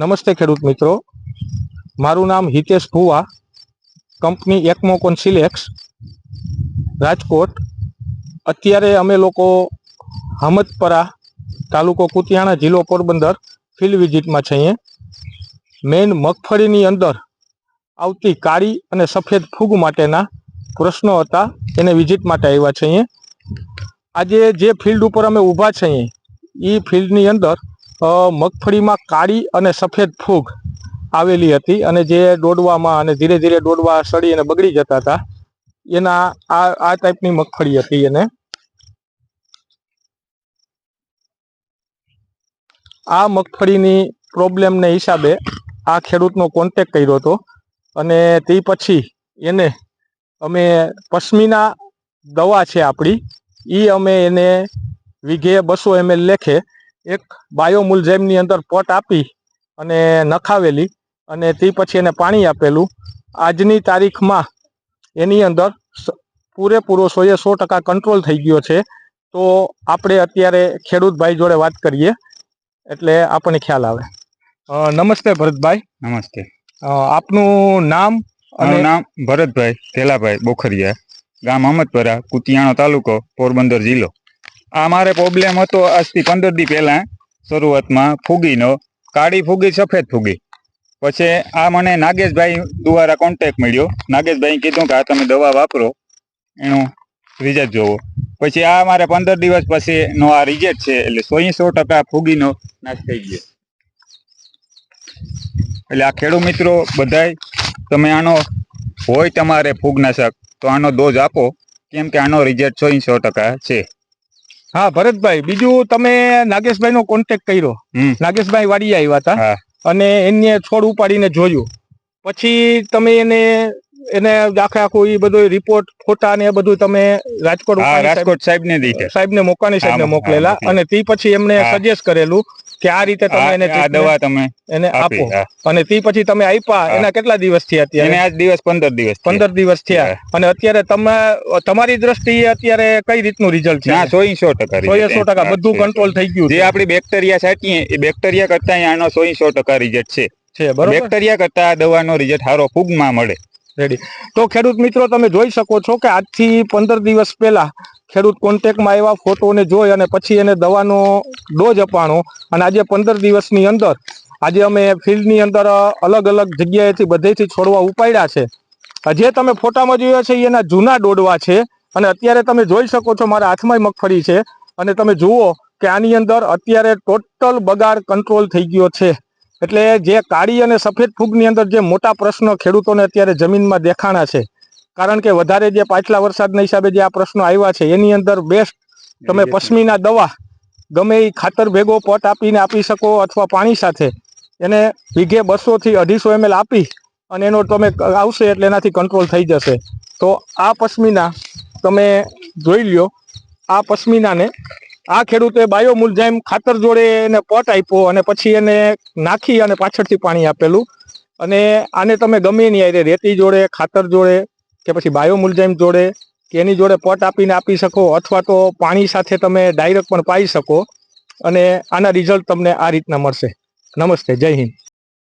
નમસ્તે ખેડૂત મિત્રો. મારું નામ હિતેશ ભુવા. કંપની એકમોકોન સિલેક્સ રાજકોટ. અત્યારે અમે લોકો હમદપરા તાલુકો કુતિયાણા જિલ્લો પોરબંદર ફિલ્ડ વિઝિટમાં છીએ મેઇન મગફળીની અંદર આવતી કાળી અને સફેદ ફૂગ માટેના પ્રશ્નો હતા. એને વિઝિટ માટે આવ્યા છીએ આજે જે ફિલ્ડ ઉપર અમે ઊભા છીએ એ ફિલ્ડની અંદર મગફળીમાં કાળી અને સફેદ ફૂગ આવેલી હતી અને જે દોડવામાં અને ધીરે ધીરે દોડવા સડી અને બગડી જતા હતા. એના આ આ ટાઈપની મગફળી હતી એને. આ મગફળીની પ્રોબ્લેમને હિસાબે આ ખેડૂતનો કોન્ટેક કર્યો હતો અને તે પછી એને અમે પશ્મિના દવા છે આપણી એ અમે એને વીઘે બસો એમએલ લેખે એક બાયોમુલઝેમની અંદર પોટ આપી અને નખાવેલી અને તે પછી એને પાણી આપેલું. આજની તારીખમાં એની અંદર સ- પૂરેપૂરો સોએ સો ટકા કંટ્રોલ થઈ ગયો છે. તો આપણે અત્યારે ખેડૂત ભાઈ જોડે વાત કરીએ. એટલે આપણને ખ્યાલ આવે. નમસ્તે ભરતભાઈ. નમસ્તે. આપનું નામ અને નામ ભરતભાઈ ભેલાભાઈ બોખરિયા. ગામ અહમદપરા કુતિયાણો તાલુકો પોરબંદર જિલ્લો. આ મારે પ્રોબ્લેમ હતો આજથી પંદર દી પહેલાં શરૂઆતમાં ફૂગીનો. કાળી ફૂગી, સફેદ ફૂગી. પછી આ મને નાગેશભાઈ દ્વારા કોન્ટેક મળ્યો. નાગેશભાઈ કીધું કે આ તમે દવા વાપરો, એનું રિઝલ્ટ જોવો. પછી આ મારે પંદર દિવસ પછી નો આ રિઝલ્ટ છે, એટલે સો સો ટકા ફૂગીનો નાશ થઈ ગયો. એટલે આ ખેડૂત મિત્રો બધાય, તમે આનો હોય તમારે ફૂગનાશક, તો આનો ડોઝ આપો. કેમ કે આનો રિઝલ્ટ સો સો ટકા છે. હા ભરતભાઈ બીજું તમે નાગેશભાઈ નો કોન્ટેક કર્યો નાગેશભાઈ વાડી આવ્યા હતા અને એને છોડ ઉપાડીને જોયું. પછી તમે એને એને આખે આખું એ બધું રિપોર્ટ ફોટા ને એ બધું તમે રાજકોટ રાજકોટ સાહેબ- ને સાહેબ ને મોકાની સાહેબને હા, મોકલેલા અને તે પછી એમને સજેસ્ટ કરેલું કે આ રીતે તમે એને આ દવા તમે એને આપો અને તે પછી તમે આપ્યા એના કેટલા દિવસ થયા અત્યારે? આજ દિવસ પંદર દિવસ પંદર દિવસ થયા. અને અત્યારે તમે તમારી દ્રષ્ટિએ અત્યારે કઈ રીતનું રિઝલ્ટ છે? સો સો ટકા સો સો ટકા. બધું કંટ્રોલ થઈ ગયું જે. આપણી બેક્ટેરિયા છાંટીએ એ બેક્ટેરિયા કરતા આનો સો સો ટકા રિઝલ્ટ છે. છે બરોબર? બેક્ટેરિયા કરતા આ દવાનો રિઝલ્ટ સારો ફૂગમાં મળે. રેડી તો ખેડૂત મિત્રો તમે જોઈ શકો છો કે આજથી પંદર દિવસ પહેલા ખેડૂત કોન્ટેક્ટમાં આવ્યા, ફોટોને જોઈ અને પછી એને દવાનો ડોઝ અપાણો. અને આજે પંદર દિવસની અંદર, આજે અમે ફિલ્ડની અંદર અલગ અલગ જગ્યાએથી બધેથી છોડવા ઉપાડ્યા છે. જે તમે ફોટામાં જોયા છે એના જૂના ડોડવા છે. અને અત્યારે તમે જોઈ શકો છો, મારા હાથમાં મગફળી છે. અને તમે જુઓ કે આની અંદર અત્યારે ટોટલ બગાડ કંટ્રોલ થઈ ગયો છે. એટલે જે કાળી અને સફેદ ફૂગની અંદર જે મોટા પ્રશ્નો ખેડૂતોને અત્યારે જમીનમાં દેખાણા છે. કારણ કે વધારે જે પાછલા વરસાદના હિસાબે જે આ પ્રશ્નો આવ્યા છે એની અંદર બેસ્ટ તમે પશ્મીના દવા ગમે એ ખાતર ભેગો પટ આપીને આપી શકો અથવા પાણી સાથે. એને વીઘે બસોથી અઢીસો એમએલ આપી અને એનો તમે આવશે એટલે એનાથી કંટ્રોલ થઈ જશે. તો આ પશ્મિના તમે જોઈ લ્યો આ પશ્મીનાને આ ખેડૂતે બાયો મુલજાઇમ ખાતર જોડે એને પટ આપ્યો અને પછી એને નાખી અને પાછળથી પાણી આપેલું. અને આને તમે ગમે એની હારે રેતી જોડે ખાતર જોડે કે પછી બાયો મુલજાઇમ જોડે કે એની જોડે પટ આપીને આપી શકો અથવા તો પાણી સાથે તમે ડાયરેક્ટ પણ પાઈ શકો અને આના રિઝલ્ટ તમને આ રીતના મળશે. નમસ્તે, જય હિન્દ.